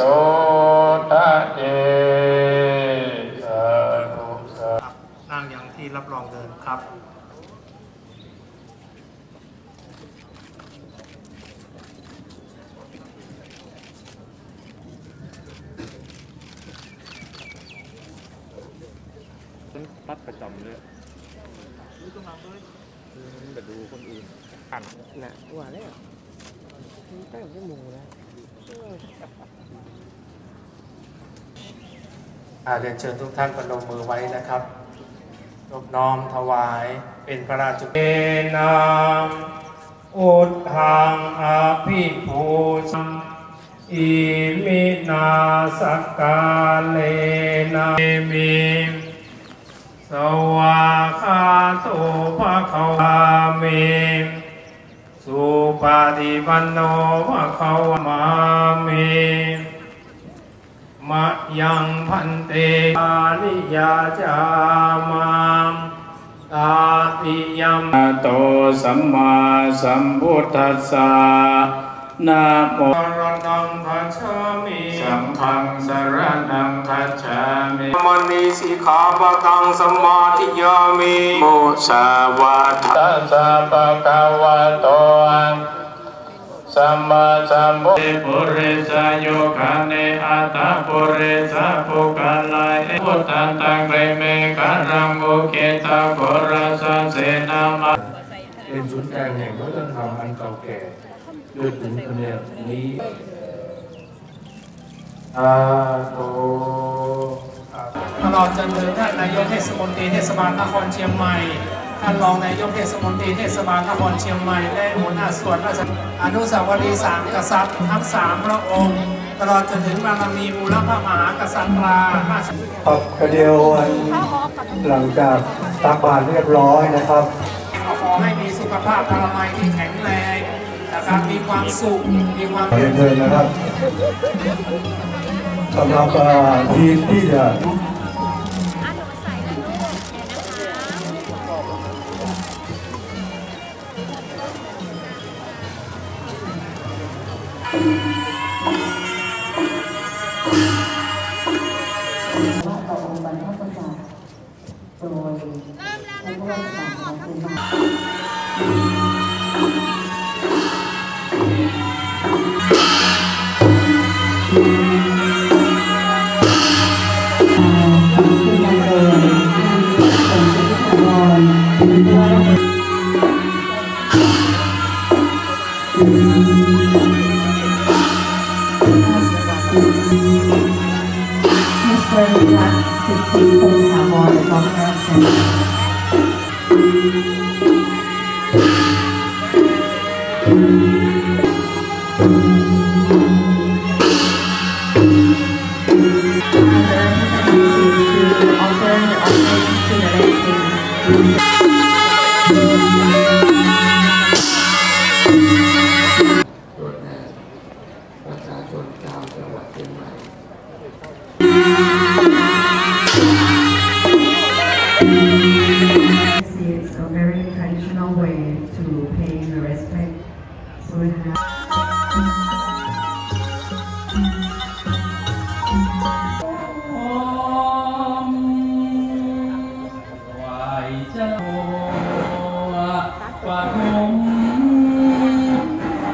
โสทะเยสาธุสาธุนั่งอย่างที่รับรองเดินครับฉันตัดประจำเลยอืมแต่ดูคนอื่นอ่านน่ะว่าแล้วมันตั้งชั่วโมงแล้ว เอเรียนเชิญทุกท่านประนมมือไว้นะครับนบน้อมถวายเป็นพระราชเนามอุทังอภิภูชังอิมินาสกกาเลนะมิสวาคาโตภะคะวามิสุปฏิปันโนภะคะวะมามิม ยังพันเตปานิยาจามังตาติยัมโตสัมมาสัมพุทธัสสะนะโมรณังคัจฉามิสัมพังสรณังคัจฉามิมณีสิกขาปะทังสมาธิยามิโมสาวาทาตัสสะปะคะวะโต สัมมาสัมพุทธปุริสโยคาเนอัตตาปุริสปุกาลายพุทธันตังเรเมกะรังโมเกตาโกรัสเสนามาเป็นศูนย์กลางแห่งวัฒนธรรมอันเก่าแก่ด้วยถึงคะแนนนี้อาโตตลอดจนถึงท่านนายกเทศมนตรีเทศบาลนครเชียงใหม่ ท่านรองนายกเทศมนตรีเทศบาลนครเชียงใหม่และหัวหน้าส่วนราชอนุสาวรีย์สามกษัตริย์ทั้งสามพระองค์ ตลอดจนถึงบารมีมูลพระมหากษัตริย์ราครับกระเดียวหลังจากตักบาตรเรียบร้อยนะครับขอให้มีสุขภาพพลามัยที่แข็งแรงนะครับมีความสุขมีความเรียนเชิญนะครับสำหรับทีมที่จะ ว่าต่อองค์บรรพบุรุษโดยผู้ว่าราชกา อม traditional way to pay the respect. So